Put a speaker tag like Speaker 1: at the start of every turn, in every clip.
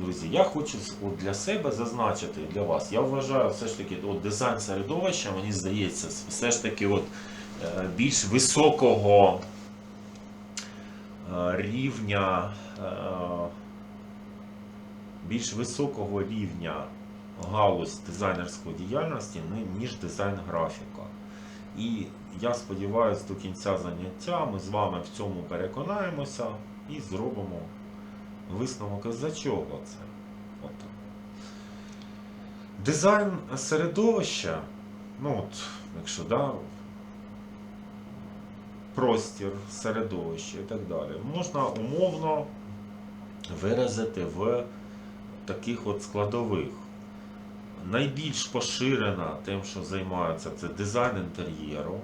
Speaker 1: Друзі, я хочу от для себе зазначити для вас. Я вважаю, все ж таки, от дизайн середовища, мені здається, все ж таки от, е, більш високого е, рівня, е, більш високого рівня галузь дизайнерської діяльності, ніж дизайн графіка. І я сподіваюся, до кінця заняття ми з вами в цьому переконаємося і зробимо висновок за чого це. От. Дизайн середовища, ну от, якщо да, простір, середовище і так далі, можна умовно виразити в таких от складових. Найбільш поширена тим, що займаються, це дизайн інтер'єру.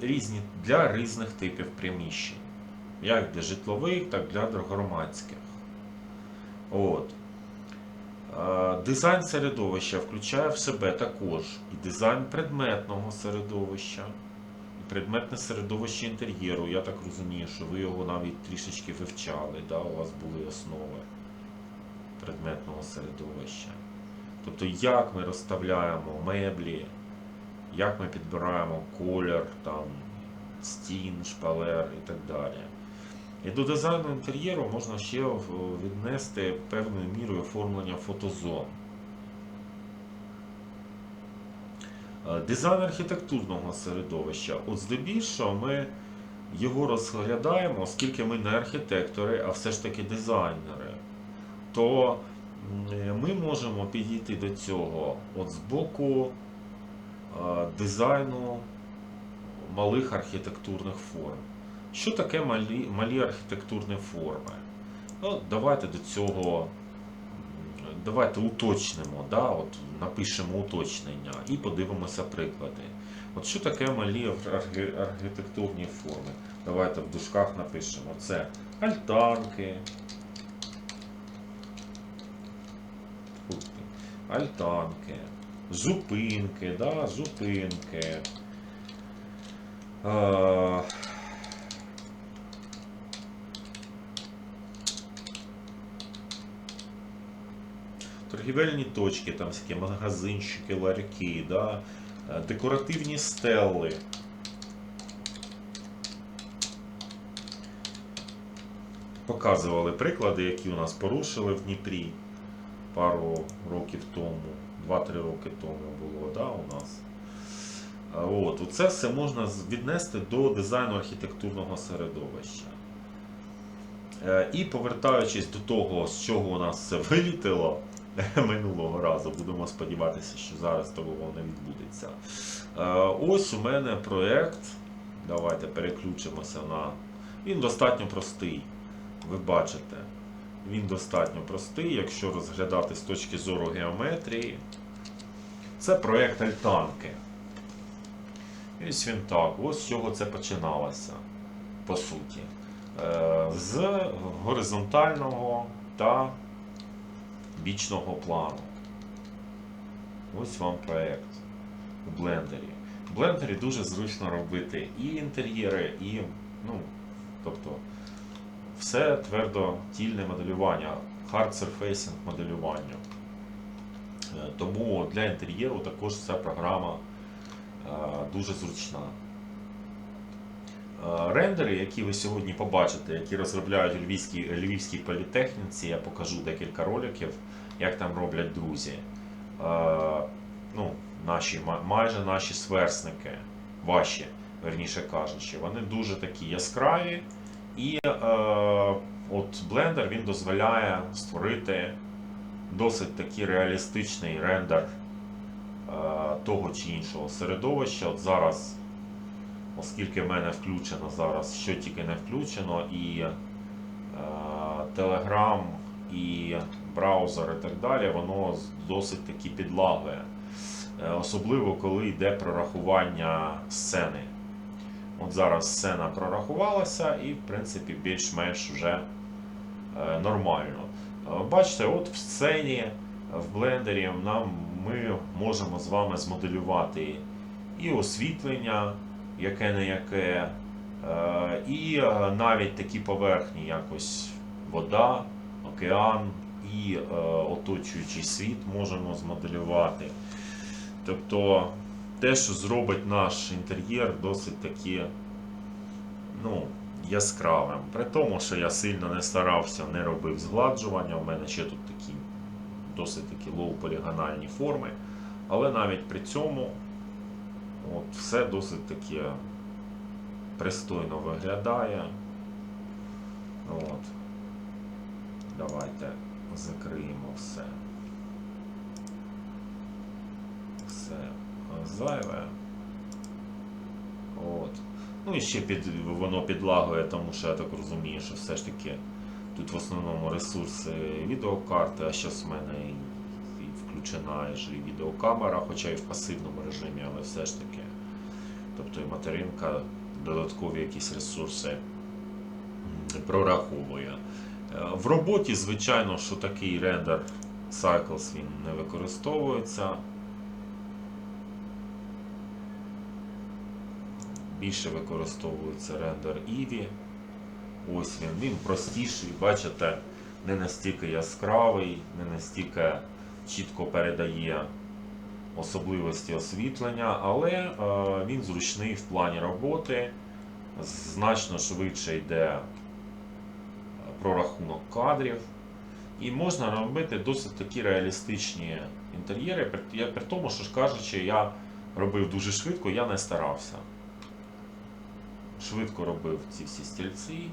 Speaker 1: Різні для різних типів приміщень. Як для житлових, так і для громадських. От. Е, Дизайн середовища включає в себе також і дизайн предметного середовища, і предметне середовище інтер'єру. Я так розумію, що ви його навіть трішечки вивчали, да? у вас були основи предметного середовища. Тобто, як ми розставляємо меблі, як ми підбираємо колір там, стін, шпалер і так далі. І до дизайну інтер'єру можна ще віднести певною мірою оформлення фотозон. Е, Дизайн архітектурного середовища. От здебільшого ми його розглядаємо, оскільки ми не архітектори, а все ж таки дизайнери, то ми можемо підійти до цього от з боку е, дизайну малих архітектурних форм. Що таке малі, малі архітектурні форми? Ну, давайте до цього давайте уточнимо, да? от напишемо уточнення і подивимося приклади. От що таке малі архітектурні форми? Давайте в дужках напишемо. Це альтанки. Альтанки, зупинки, да? зупинки. Торгівельні точки, там всякі магазинчики, ларьки, да? е, декоративні стели. Показували приклади, які у нас порушили в Дніпрі пару років тому, 2-3 роки тому було да, у нас. От, це все можна віднести до дизайну архітектурного середовища. Е, І повертаючись до того, з чого у нас все вилітило минулого разу, будемо сподіватися, що зараз такого не відбудеться. Е, Ось у мене проєкт. Давайте переключимося на. Він достатньо простий. Ви бачите, він достатньо простий, якщо розглядати з точки зору геометрії. Це проєкт альтанки. І Ось він так, ось з чого це починалося, по суті. Е, З горизонтального та бічного плану. Ось вам проєкт у блендері. В блендері дуже зручно робити і інтер'єри, і, ну, тобто, все твердотільне моделювання, hard surfacing моделювання. Е, Тому для інтер'єру також ця програма е, дуже зручна. Е, Рендери, які ви сьогодні побачите, які розробляють у Львівській, Львівській політехніці, я покажу декілька роликів, як там роблять друзі. Е, Ну, наші, майже наші сверстники, ваші, верніше кажучи, вони дуже такі яскраві. І е, от Blender він дозволяє створити досить такий реалістичний рендер е, того чи іншого середовища. От зараз, оскільки в мене включено зараз, що тільки не включено, і е, Telegram, і браузер, і так далі, воно досить таки підлагує. Е, Особливо коли йде прорахування сцени. От зараз сцена прорахувалася і, в принципі, більш-менш вже е, нормально. Бачите, от в сцені, в блендері нам ми можемо з вами змоделювати і освітлення, яке не яке, Е, І е, навіть такі поверхні, як ось вода, океан і е, оточуючий світ можемо змоделювати. Тобто те, що зробить наш інтер'єр досить таки ну, яскравим. При тому, що я сильно не старався, не робив згладжування. У мене ще тут такі досить такі лоу-полігональні форми. Але навіть при цьому от, все досить таке пристойно виглядає. От. Давайте закриємо все. Все зайве. От. Ну і ще під, воно підлагує, тому що я так розумію, що все ж таки тут в основному ресурси відеокарти, а зараз в мене і, включена і відеокамера, хоча і в пасивному режимі, але все ж таки. Тобто і материнка додаткові якісь ресурси прораховує. Е, В роботі, звичайно, що такий рендер Cycles він не використовується. Більше використовується рендер Eevee. Ось він, він простіший, бачите, не настільки яскравий, не настільки чітко передає особливості освітлення, але е, він зручний в плані роботи, значно швидше йде е, прорахунок кадрів. І можна робити досить такі реалістичні інтер'єри, при, тому, що ж кажучи, я робив дуже швидко, я не старався. Швидко робив ці всі стільці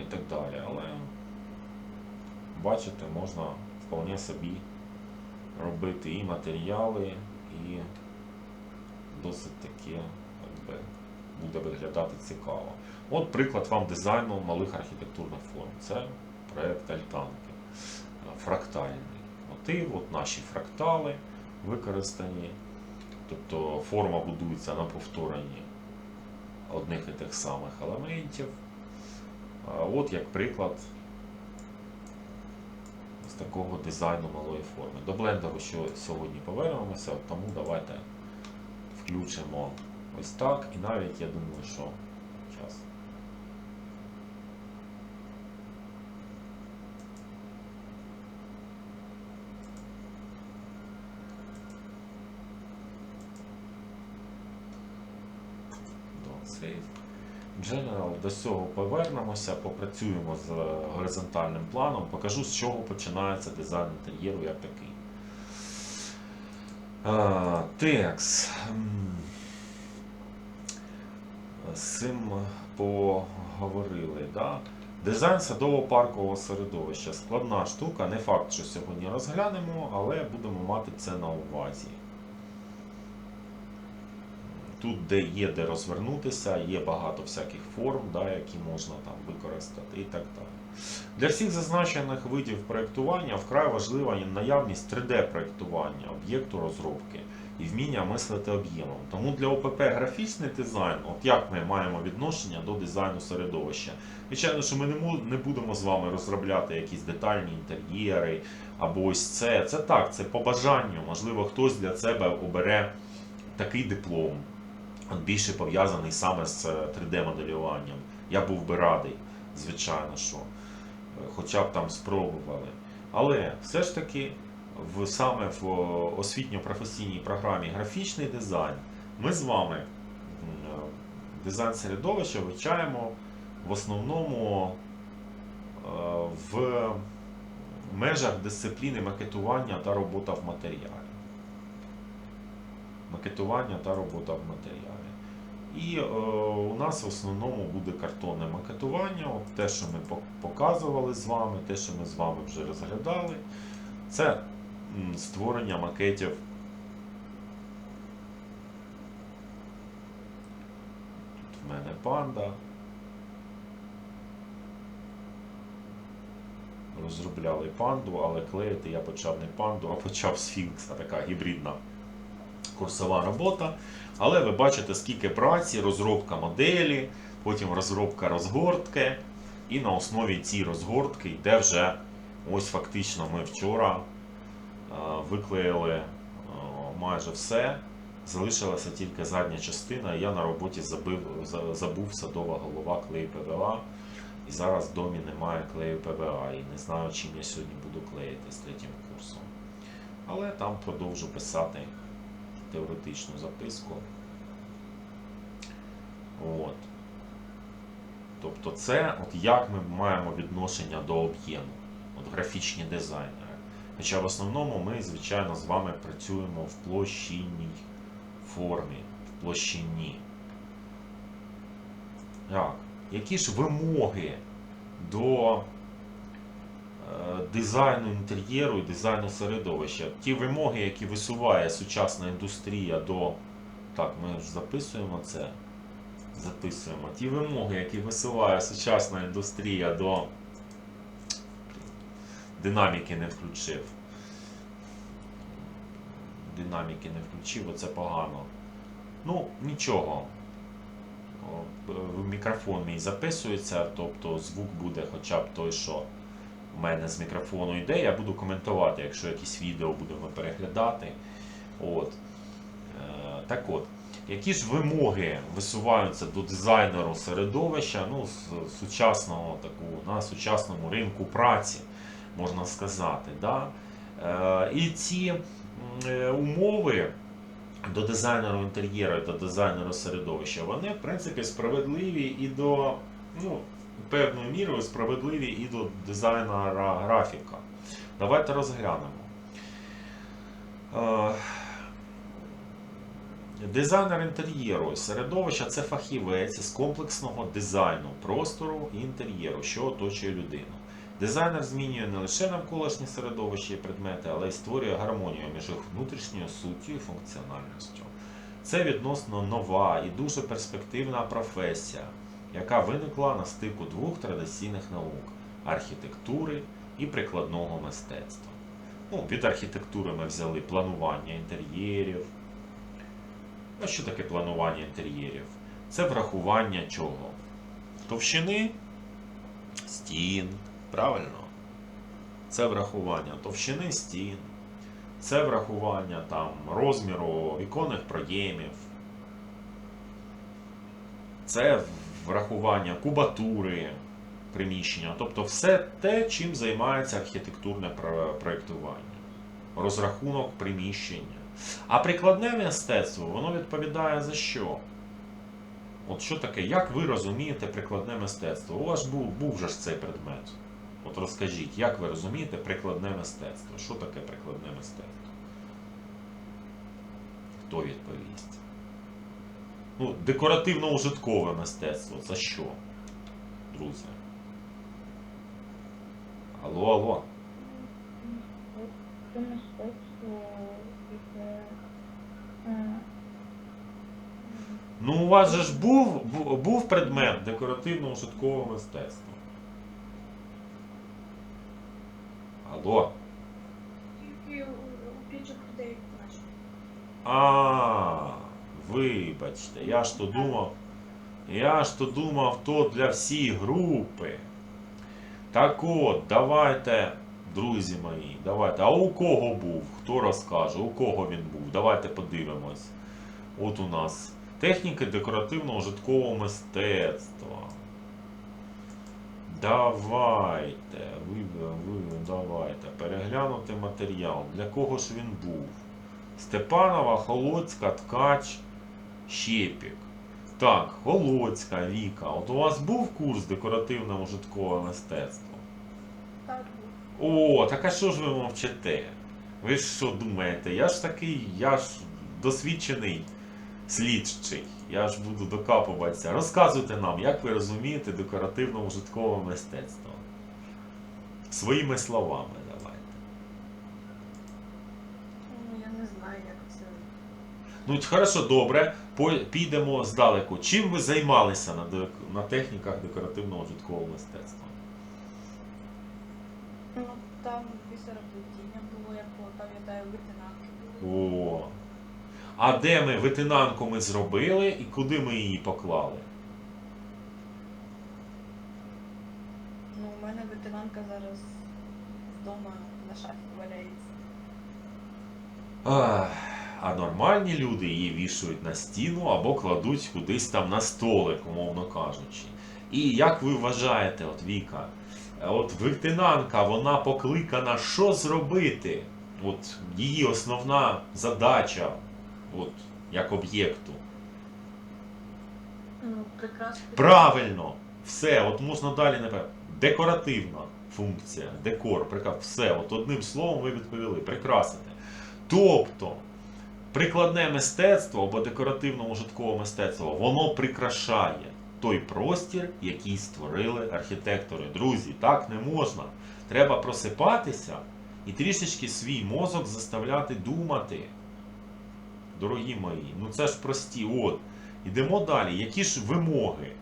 Speaker 1: і так далі. Але бачите, можна вполне собі робити і матеріали, і досить таке якби, буде виглядати цікаво. От приклад вам дизайну малих архітектурних форм. Це проект Альтанки. Фрактальний. От от наші фрактали використані. Тобто форма будується на повторенні одних і тих самих елементів. От як приклад з такого дизайну малої форми. До блендеру що сьогодні повернемося, тому давайте включимо ось так. І навіть я думаю, що час. Цього повернемося, попрацюємо з горизонтальним планом, покажу, з чого починається дизайн інтер'єру як такий. Текс. З цим поговорили. Да? Дизайн садово-паркового середовища. Складна штука, не факт, що сьогодні розглянемо, але будемо мати це на увазі. Тут, де є де розвернутися, є багато всяких форм, да, які можна там використати і так далі. Для всіх зазначених видів проєктування вкрай важлива є наявність 3D-проєктування об'єкту розробки і вміння мислити об'ємом. Тому для ОПП графічний дизайн, от як ми маємо відношення до дизайну середовища. Звичайно, що ми не, будемо з вами розробляти якісь детальні інтер'єри або ось це. Це так, це по бажанню. Можливо, хтось для себе обере такий диплом, більше пов'язаний саме з 3D-моделюванням. Я був би радий, звичайно, що е, хоча б там спробували. Але все ж таки, в, саме в освітньо-професійній програмі графічний дизайн ми з вами е, дизайн середовища вивчаємо в основному е, в межах дисципліни макетування та робота в матеріалі макетування та робота в матеріалі. І е, у нас в основному буде картонне макетування, от те, що ми показували з вами, те, що ми з вами вже розглядали, це створення макетів. Тут в мене панда. Розробляли панду, але клеїти я почав не панду, а почав сфінкса, така гібридна курсова робота. Але ви бачите, скільки праці, розробка моделі, потім розробка розгортки. І на основі цієї розгортки йде вже ось фактично ми вчора е, виклеїли е, майже все. залишилася тільки задня частина, я на роботі забив, забув садова голова клею ПВА. І зараз в домі немає клею ПВА і не знаю, чим я сьогодні буду клеїти з третім курсом. Але там продовжу писати теоретичну записку. От. Тобто це от як ми маємо відношення до об'єму, от графічні дизайнери. Хоча в основному ми, звичайно, з вами працюємо в площинній формі, в площині. Так, які ж вимоги до дизайну інтер'єру і дизайну середовища? Ті вимоги, які висуває сучасна індустрія до. Так, ми ж записуємо це. Записуємо. Ті вимоги, які висуває сучасна індустрія до динаміки не включив. Динаміки не включив, оце погано. Ну, нічого. В Мікрофон мій записується, тобто звук буде хоча б той, що в мене з мікрофону йде. Я буду коментувати, якщо якісь відео будемо переглядати. От. Е, так от. Які ж вимоги висуваються до дизайнеру середовища ну, сучасного таку, на сучасному ринку праці, можна сказати. Да? Е, і ці е, умови до дизайнеру інтер'єру, до дизайнеру середовища, вони, в принципі, справедливі і до ну, певною мірою справедливі і до дизайнера графіка. Давайте розглянемо. Е, Дизайнер інтер'єру середовища це фахівець з комплексного дизайну простору і інтер'єру, що оточує людину. Дизайнер змінює не лише навколишнє середовище і предмети, але й створює гармонію між їх внутрішньою суттю і функціональністю. Це відносно нова і дуже перспективна професія, яка виникла на стику двох традиційних наук архітектури і прикладного мистецтва. Ну, від архітектури ми взяли планування інтер'єрів. А що таке планування інтер'єрів? Це врахування чого? Товщини стін, правильно? Це врахування товщини стін, це врахування там, розміру віконних проємів, це врахування кубатури приміщення, тобто все те, чим займається архітектурне проєктування, розрахунок приміщення. А прикладне мистецтво, воно відповідає за що? От що таке, як ви розумієте прикладне мистецтво? У вас був, був же ж цей предмет. От розкажіть, як ви розумієте прикладне мистецтво? Що таке прикладне мистецтво? Хто відповість? Ну, декоративно-ужиткове мистецтво це що? Друзі? Алло, алло.
Speaker 2: Це мистецтво,
Speaker 1: Ну, у вас же ж був, був предмет декоративно-ужиткове мистецтво. Алло.
Speaker 2: тільки у пічок людей бачу.
Speaker 1: А, вибачте, я ж то думав. Я ж то думав, то для всієї групи. Так от, давайте, друзі мої, давайте. А у кого був? Хто розкаже? У кого він був? Давайте подивимось. От у нас техніки декоративно-ужиткового мистецтва. Давайте, ви, ви, давайте, переглянути матеріал. Для кого ж він був? Степанова, Холодська, Ткач, Щепік. Так, Холодська, Віка. От у вас був курс декоративно-ужиткове мистецтво?
Speaker 2: Так.
Speaker 1: О, так а що ж ви мовчите? Ви ж що думаєте? Я ж такий, я ж досвідчений слідчий. Я ж буду докапуватися. Розказуйте нам, як ви розумієте декоративно-ужиткове мистецтво. Своїми словами давайте.
Speaker 2: Ну, я не знаю, як це.
Speaker 1: Ну, хорошо, добре. Підемо здалеку. Чим ви займалися на, на техніках декоративного житкового мистецтва?
Speaker 2: Ну, там бісероплетіння було, як пам'ятаю, витинанки були.
Speaker 1: О. А де ми витинанку ми зробили і куди ми її поклали?
Speaker 2: Ну, у мене витинанка зараз вдома на шафі валяється.
Speaker 1: Ах, А нормальні люди її вішають на стіну або кладуть кудись там на столик, умовно кажучи. І як ви вважаєте, от Віка, от вертинанка, вона покликана що зробити? От її основна задача, от як об'єкту.
Speaker 2: Ну, прекрасно.
Speaker 1: Правильно, все, от можна далі не Декоративна функція, декор, прика- все, от одним словом ви відповіли, прикрасити. Тобто, прикладне мистецтво або декоративно-ужиткове мистецтво, воно прикрашає той простір, який створили архітектори. Друзі, так не можна. Треба просипатися і трішечки свій мозок заставляти думати. Дорогі мої, ну це ж прості. От. Ідемо далі. Які ж вимоги?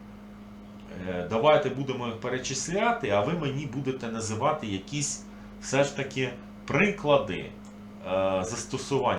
Speaker 1: Е, Давайте будемо їх перечисляти, а ви мені будете називати якісь все ж таки приклади е, застосування.